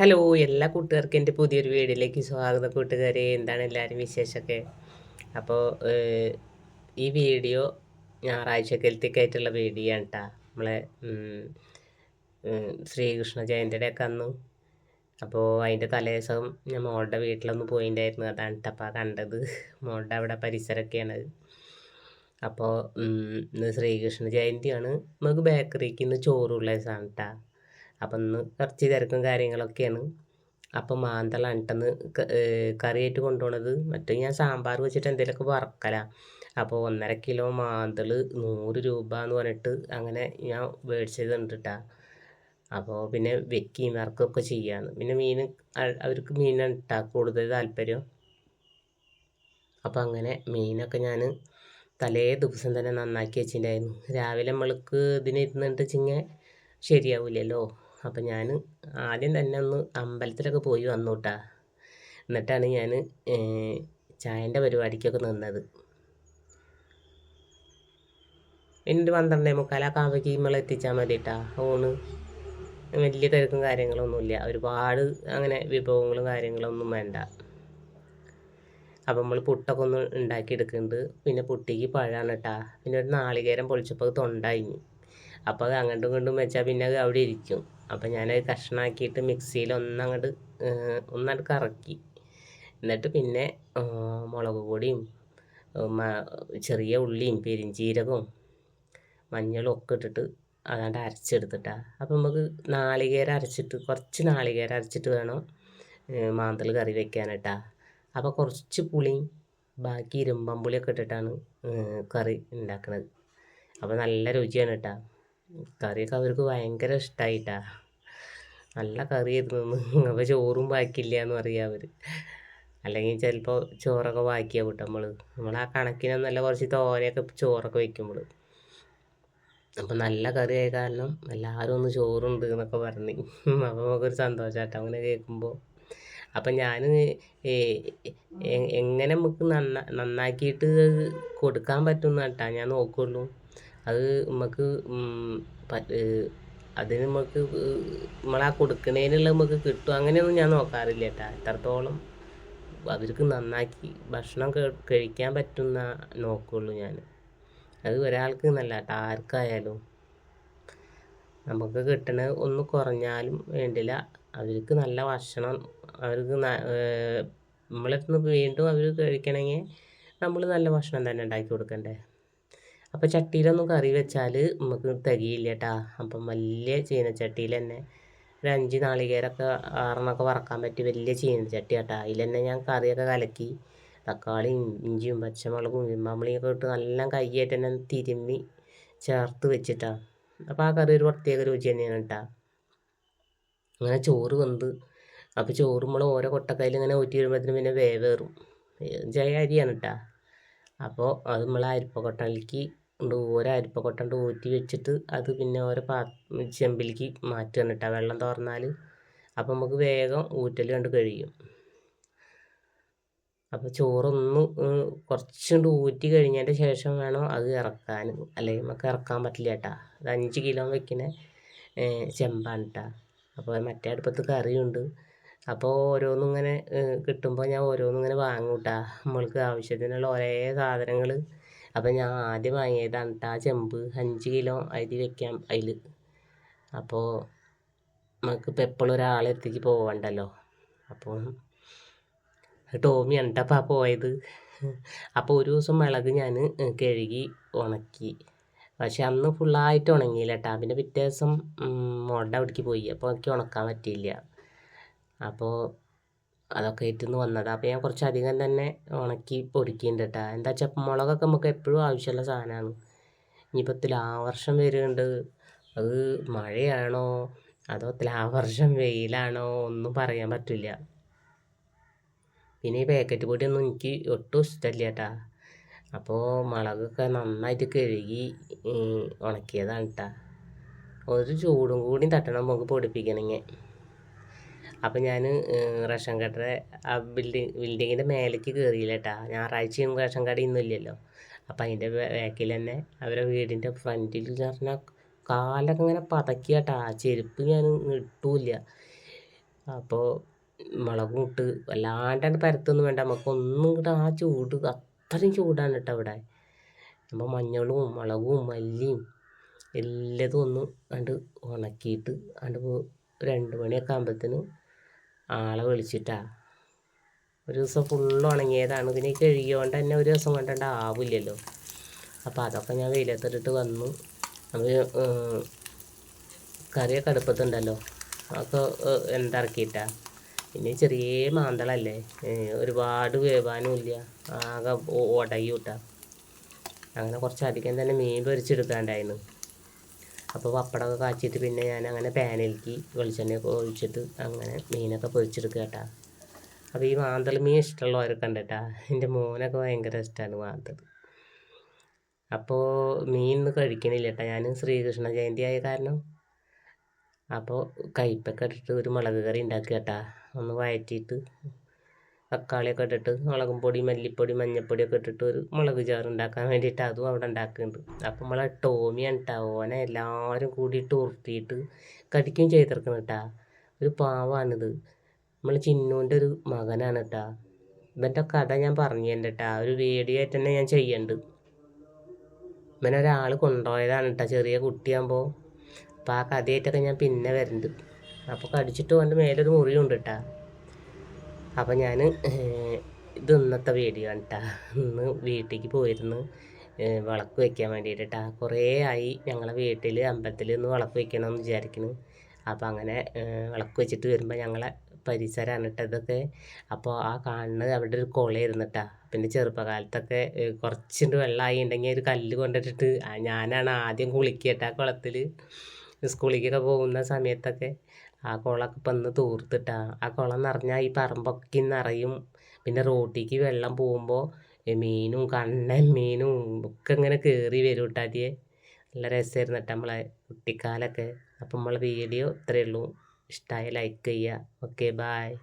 Hello എല്ലാ കൂട്ടുകാർക്കും എന്റെ പുതിയൊരു വീഡിയോയിലേക്ക് സ്വാഗതം കൂട്ടുകാരെ. എന്താണ് എല്ലാവരും വിശേഷമൊക്കെ? അപ്പോൾ ഈ വീഡിയോ ഞായറാഴ്ചക്കലത്തേക്കായിട്ടുള്ള വീഡിയോ ആണ് കേട്ടോ നമ്മളെ ശ്രീകൃഷ്ണ ജയന്തിയുടെ ഒക്കെ അന്ന്. അപ്പോൾ അതിന്റെ തലേദിവസം ഞാൻ മോളുടെ വീട്ടിലൊന്ന് പോയിണ്ടായിരുന്നു. അതാണ് കേട്ടപ്പോൾ കണ്ടത്. മോളുടെ അവിടെ പരിസരമൊക്കെയാണ്. അപ്പോൾ ഇന്ന് ശ്രീകൃഷ്ണ ജയന്തിയാണ്. നമുക്ക് ബേക്കറിക്ക് ഇന്ന് ചോറുള്ള ദിവസമാണ് കേട്ടോ അപ്പം ഇന്ന് ഇറച്ചി തിരക്കും കാര്യങ്ങളൊക്കെയാണ്. അപ്പം മാന്തളാണ് കേട്ടെന്ന് കറിയായിട്ട് കൊണ്ടുപോണത് മറ്റേ ഞാൻ സാമ്പാർ വെച്ചിട്ട് എന്തെങ്കിലുമൊക്കെ വറക്കലാ. അപ്പോൾ ഒന്നര കിലോ മാന്തൾ നൂറ് രൂപ എന്ന് പറഞ്ഞിട്ട് അങ്ങനെ ഞാൻ മേടിച്ചതുണ്ട് കേട്ടോ അപ്പോൾ പിന്നെ വെക്കുകയും വറക്കുകയൊക്കെ ചെയ്യാന്ന്. പിന്നെ മീൻ അവർക്ക് മീനാണ് ഇട്ടാ കൂടുതൽ താല്പര്യം. അപ്പോൾ അങ്ങനെ മീനൊക്കെ ഞാൻ തലേ ദിവസം തന്നെ നന്നാക്കി വെച്ചിട്ടുണ്ടായിരുന്നു രാവിലെ നമ്മൾക്ക് ഇതിന് ഇരുന്നിട്ട് ചിങ്ങ ശരിയാവില്ലല്ലോ അപ്പം ഞാൻ ആദ്യം തന്നെ ഒന്ന് അമ്പലത്തിലൊക്കെ പോയി വന്നു കേട്ടാ എന്നിട്ടാണ് ഞാൻ ചായന്റെ പരിപാടിക്കൊക്കെ നിന്നത്. ഒരു പന്ത്രണ്ടേ മുക്കാലൊക്കെ ആകുമ്പോഴേക്ക് നമ്മൾ എത്തിച്ചാൽ മതി കേട്ടാ ഊണ് വലിയ തിരക്കും കാര്യങ്ങളൊന്നുമില്ല. ഒരുപാട് അങ്ങനെ വിഭവങ്ങളും കാര്യങ്ങളൊന്നും വേണ്ട. അപ്പം നമ്മൾ പുട്ടൊക്കെ ഒന്ന് ഉണ്ടാക്കിയെടുക്കുന്നുണ്ട്. പിന്നെ പുട്ടിക്ക് പഴമാണ് കേട്ടാ. പിന്നെ ഒരു നാളികേരം പൊളിച്ചപ്പോൾ തൊണ്ടായിഞ്ഞു. അപ്പോൾ അത് അങ്ങോട്ടും ഇങ്ങോട്ടും വെച്ചാൽ പിന്നെ അത് അവിടെ ഇരിക്കും. അപ്പോൾ ഞാനത് കഷ്ണാക്കിയിട്ട് മിക്സിയിൽ ഒന്നങ്ങോട്ട് ഒന്നങ്ങോട്ട് കറക്കി. എന്നിട്ട് പിന്നെ മുളക് പൊടിയും ചെറിയ ഉള്ളിയും പെരിഞ്ചീരകവും മഞ്ഞളും ഒക്കെ ഇട്ടിട്ട് അതാണ്ട് അരച്ചെടുത്തിട്ടാ. അപ്പം നമുക്ക് നാളികേരം അരച്ചിട്ട് കുറച്ച് നാളികേരം അരച്ചിട്ട് വേണം മാന്തൽ കറി വെക്കാനിട്ടാ അപ്പോൾ കുറച്ച് പുളിയും ബാക്കി ഇരുമ്പം പുളിയൊക്കെ ഇട്ടിട്ടാണ് കറി ഉണ്ടാക്കുന്നത് അപ്പോൾ നല്ല രുചിയാണ് കേട്ടാ. കറിയൊക്കെ അവർക്ക് ഭയങ്കര ഇഷ്ടമായിട്ടാ നല്ല കറിയായിരുന്നു. അപ്പോൾ ചോറും ബാക്കിയില്ല എന്ന് പറയാ അവർ അല്ലെങ്കിൽ ചിലപ്പോൾ ചോറൊക്കെ ബാക്കിയാവും കേട്ടോ നമ്മൾ നമ്മൾ ആ കണക്കിനൊന്നല്ല കുറച്ച് തോനെയൊക്കെ ചോറൊക്കെ വെക്കുമ്പോൾ അപ്പം നല്ല കറി ആയ കാരണം എല്ലാവരും ഒന്ന് ചോറുണ്ട് എന്നൊക്കെ പറഞ്ഞ്. അപ്പോൾ നമുക്കൊരു സന്തോഷമാട്ടോ അങ്ങനെ കേൾക്കുമ്പോൾ അപ്പം ഞാൻ എങ്ങനെ നമുക്ക് നന്നാ നന്നാക്കിയിട്ട് കൊടുക്കാൻ പറ്റുന്ന കേട്ടാ ഞാൻ നോക്കുള്ളൂ. അത് നമുക്ക് അതിന് നമുക്ക് നമ്മളാ കൊടുക്കണേനുള്ള നമുക്ക് കിട്ടും. അങ്ങനെയൊന്നും ഞാൻ നോക്കാറില്ല കേട്ടാ. എത്രത്തോളം അവർക്ക് നന്നാക്കി ഭക്ഷണം കഴി- കഴിക്കാൻ പറ്റുന്ന നോക്കുള്ളൂ ഞാൻ അത് ഒരാൾക്ക് എന്നല്ല കേട്ടോ ആർക്കായാലും നമുക്ക് കിട്ടണ ഒന്ന് കുറഞ്ഞാലും വേണ്ടില്ല. അവർക്ക് നല്ല ഭക്ഷണം അവർക്ക് നമ്മളടുത്ത് വീണ്ടും അവർ കഴിക്കണമെങ്കിൽ നമ്മൾ നല്ല ഭക്ഷണം തന്നെ ഉണ്ടാക്കി കൊടുക്കണ്ടേ? അപ്പോൾ ചട്ടിയിലൊന്നും കറി വെച്ചാൽ നമുക്ക് തികയില്ല കേട്ടാ അപ്പം വലിയ ചീനച്ചട്ടിയിൽ തന്നെ ഒരു അഞ്ച് നാളികേരമൊക്കെ ആറെണ്ണമൊക്കെ വറക്കാൻ പറ്റിയ വലിയ ചീനച്ചട്ടി കേട്ടാ അതിൽ തന്നെ ഞാൻ കറിയൊക്കെ കലക്കി തക്കാളിയും ഇഞ്ചിയും പച്ചമുളകും വിമ്മാമ്പളിയൊക്കെ ഇട്ട് നല്ല കയ്യായിട്ട് തന്നെ തിരുമ്മി ചേർത്ത് വെച്ചിട്ടാ. അപ്പോൾ ആ കറി ഒരു പ്രത്യേക രുചി തന്നെയാണ് കേട്ടാ അങ്ങനെ ചോറ് വന്ന് അപ്പോൾ ചോറ് നമ്മൾ ഓരോ കൊട്ടക്കയിൽ ഇങ്ങനെ ഊറ്റി വരുമ്പോഴത്തേനും പിന്നെ വേവേറും ജയ അരിയാണ് കേട്ടാ അപ്പോൾ അത് നമ്മൾ അരിപ്പക്കൊട്ടയിലേക്ക് ഉണ്ട് ഓരോ അരിപ്പക്കൊട്ടണ്ട് ഊറ്റി വെച്ചിട്ട് അത് പിന്നെ ഓരോ പാ ചെമ്പിലേക്ക് മാറ്റുകയാണ് കേട്ടോ വെള്ളം തുറന്നാൽ അപ്പം നമുക്ക് വേഗം ഊറ്റൽ കണ്ട് കഴിയും. അപ്പോൾ ചോറൊന്ന് കുറച്ചുകൊണ്ട് ഊറ്റി കഴിഞ്ഞതിന്റെ ശേഷം വേണം അത് ഇറക്കാൻ അല്ലെങ്കിൽ നമുക്ക് ഇറക്കാൻ പറ്റില്ല കേട്ടാ അത് അഞ്ച് കിലോ വെക്കുന്ന ചെമ്പാണ് കേട്ടാ അപ്പോൾ മറ്റേ അടുപ്പത്ത് കറിയുണ്ട്. അപ്പോൾ ഓരോന്നും ഇങ്ങനെ കിട്ടുമ്പോൾ ഞാൻ ഓരോന്നും ഇങ്ങനെ വാങ്ങും കേട്ടാ നമ്മൾക്ക് ആവശ്യത്തിനുള്ള ഒരേ സാധനങ്ങൾ അപ്പോൾ ഞാൻ ആദ്യം വാങ്ങിയതാണ് ആ ചെമ്പ് അഞ്ച് കിലോ അരി വെക്കാം അതിൽ അപ്പോൾ നമുക്കിപ്പോൾ എപ്പോഴും ഒരാളെ പോവണ്ടല്ലോ. അപ്പോൾ ടോമി എന്താപ്പാ പോയത്. അപ്പോൾ ഒരു ദിവസം മിളക് ഞാൻ കഴുകി ഉണക്കി. പക്ഷെ അന്ന് ഫുള്ളായിട്ട് ഉണങ്ങിയില്ല കേട്ടോ പിന്നെ പിറ്റേ ദിവസം മോളുടെ അവിടേക്ക് പോയി. അപ്പോൾ എനിക്ക് ഉണക്കാൻ പറ്റിയില്ല. അപ്പോൾ അതൊക്കെ ഇട്ടുന്ന് വന്നതാണ് അപ്പോൾ ഞാൻ കുറച്ച് അധികം തന്നെ ഉണക്കി പൊടിക്കുന്നുണ്ട് കേട്ടോ എന്താ വെച്ചാൽ മുളകൊക്കെ നമുക്ക് എപ്പോഴും ആവശ്യമുള്ള സാധനമാണ്. ഇനിയിപ്പോൾ തുലാവർഷം വരുന്നുണ്ട് അത് മഴയാണോ? അതോ തുലാവർഷം വെയിലാണോ? ഒന്നും പറയാൻ പറ്റില്ല. പിന്നെ ഈ പാക്കറ്റ് പൊടിയൊന്നും എനിക്ക് ഒട്ടും ഇഷ്ടമില്ല കേട്ടാ അപ്പോൾ മുളകൊക്കെ നന്നായിട്ട് കഴുകി ഉണക്കിയതാണ് കേട്ടാ ഒരു ചൂടും കൂടി തട്ടണം നമുക്ക് പൊടിപ്പിക്കണമെങ്കിൽ അപ്പം ഞാൻ റേഷൻ കടയുടെ ആ ബിൽഡിങ് ബിൽഡിങ്ങിന്റെ മേലേക്ക് കയറിയില്ല കേട്ടാ ഞായറാഴ്ചയും റേഷൻ കടയൊന്നും ഇല്ലല്ലോ. അപ്പം അതിന്റെ ബാക്കിൽ തന്നെ അവരെ വീടിന്റെ ഫ്രണ്ടിൽ പറഞ്ഞാൽ കാലൊക്കെ ഇങ്ങനെ പതക്കി കേട്ടോ ആ ചെരുപ്പ് ഞാൻ ഇട്ടൂല്ല. അപ്പോൾ മുളകും ഇട്ട് വല്ലാണ്ടാണ്ട് പരത്തൊന്നും വേണ്ട. നമുക്കൊന്നും ഇങ്ങോട്ട് ആ ചൂട് അത്രയും ചൂടാണ് കേട്ടോ ഇവിടെ. നമ്മൾ മഞ്ഞളും മുളകും മല്ലിയും എല്ലാതും ഒന്ന് കണ്ട് ഉണക്കിയിട്ട് കണ്ട് രണ്ട് മണിയൊക്കെ ആകുമ്പോഴത്തേന് ആളെ വിളിച്ചിട്ടാ. ഒരു ദിവസം ഫുള്ള് ഉണങ്ങിയതാണ്. ഈ കഴുകിയോണ്ട് തന്നെ ഒരു ദിവസം കൊണ്ടണ്ട ആവില്ലല്ലോ. അപ്പോൾ അതൊക്കെ ഞാൻ വെയിലത്തിട്ടിട്ട് വന്നു. നമ്മൾ കറിയൊക്കെ അടുപ്പത്തുണ്ടല്ലോ. അതൊക്കെ എന്തിറക്കിയിട്ടാ പിന്നെ ചെറിയ മാന്തളല്ലേ? ഒരുപാട് വേവാനും ഇല്ല. ആകെ ഉടയൂട്ടാ അങ്ങനെ കുറച്ചധികം തന്നെ മീൻ പൊരിച്ചെടുക്കാണ്ടായിരുന്നു അപ്പോൾ പപ്പടമൊക്കെ കാച്ചിട്ട് പിന്നെ ഞാൻ അങ്ങനെ പാനിലേക്ക് വെളിച്ചെണ്ണയൊക്കെ ഒഴിച്ചിട്ട് അങ്ങനെ മീനൊക്കെ പൊരിച്ചെടുക്കുക കേട്ടാ. അപ്പോൾ ഈ മാന്തൽ മീൻ ഇഷ്ടമുള്ളവരൊക്കെ ഉണ്ട് കേട്ടാ എന്റെ മോനൊക്കെ ഭയങ്കര ഇഷ്ടമാണ് മാന്തൽ അപ്പോൾ മീൻ കഴിക്കണില്ല കേട്ടോ. ഞാൻ ശ്രീകൃഷ്ണ ജയന്തി ആയ കാരണം അപ്പോൾ കയ്പ്പൊക്കെ ഇട്ടിട്ട് ഒരു മുളക് കറി ഉണ്ടാക്കുക കേട്ടാ. ഒന്ന് വഴറ്റിയിട്ട് തക്കാളിയൊക്കെ ഇട്ടിട്ട് മുളകും പൊടി മല്ലിപ്പൊടി മഞ്ഞപ്പൊടിയൊക്കെ ഇട്ടിട്ട് ഒരു മുളക് ചാറ് ഉണ്ടാക്കാൻ വേണ്ടിയിട്ട് അതും അവിടെ ഉണ്ടാക്കുന്നുണ്ട്. അപ്പം നമ്മളെ ടോമിയാണ് കേട്ടോ ഓനെ എല്ലാവരും കൂടിയിട്ട് ഉരുട്ടിയിട്ട് കടിക്കും ചെയ്തിരിക്കണം കേട്ടാ ഒരു പാവാണിത്. നമ്മൾ ചിന്നുവിന്റെ ഒരു മകനാണ് കേട്ടാ ഇവന്റെ കഥ ഞാൻ പറഞ്ഞു കേട്ടാ ഒരു വീഡിയോ ആയിട്ട് തന്നെ ഞാൻ ചെയ്യണ്ട് ഇവനെ ഒരാൾ കൊണ്ടുപോയതാണ് കേട്ടോ ചെറിയ കുട്ടിയാകുമ്പോൾ അപ്പോൾ ആ കഥയായിട്ടൊക്കെ ഞാൻ പിന്നെ വരുന്നുണ്ട്. അപ്പോൾ കടിച്ചിട്ട് കൊണ്ട് മേലൊരു മുറിയുണ്ട് കേട്ടാ അപ്പോൾ ഞാൻ ഇത് ഇന്നത്തെ വീഡിയോ ആണ് ഇന്ന് വീട്ടിലേക്ക് പോയിരുന്നു. വിളക്ക് വയ്ക്കാൻ വേണ്ടിയിട്ട് കുറേ ആയി ഞങ്ങളെ വീട്ടിൽ അമ്പലത്തിൽ ഒന്ന് വിളക്ക് വയ്ക്കണമെന്ന് വിചാരിക്കുന്നു അപ്പോൾ അങ്ങനെ വിളക്ക് വെച്ചിട്ട് വരുമ്പോൾ ഞങ്ങളെ പരിസരമാണ് കേട്ടോ ഇതൊക്കെ. അപ്പോൾ ആ കാണുന്നത് അവിടെ ഒരു കുളയായിരുന്നു കേട്ടോ പിന്നെ ചെറുപ്പകാലത്തൊക്കെ കുറച്ചുണ്ട് വെള്ളമായി ഉണ്ടെങ്കിൽ ഒരു കല്ല് കൊണ്ടിട്ടിട്ട് ഞാനാണ് ആദ്യം കുളിക്കുക കുളത്തിൽ സ്കൂളിലേക്കൊക്കെ പോകുന്ന സമയത്തൊക്കെ ആ കുളമൊക്കെ ഇപ്പം ഒന്ന് തൂർത്തിട്ടാ. ആ കുളം നിറഞ്ഞാൽ ഈ പറമ്പൊക്കെ നിറയും. പിന്നെ റോട്ടിലേക്ക് വെള്ളം പോകുമ്പോൾ മീനും കണ്ണൻ മീനും ഒക്കെ ഇങ്ങനെ കയറി വരും ഇട്ടാതിയെ നല്ല രസമായിരുന്നു കേട്ടോ നമ്മളെ കുട്ടിക്കാലമൊക്കെ. അപ്പം നമ്മളെ വീഡിയോ ഇത്രയേ ഉള്ളൂ. ഇഷ്ടമായ ലൈക്ക് ചെയ്യുക. Okay bye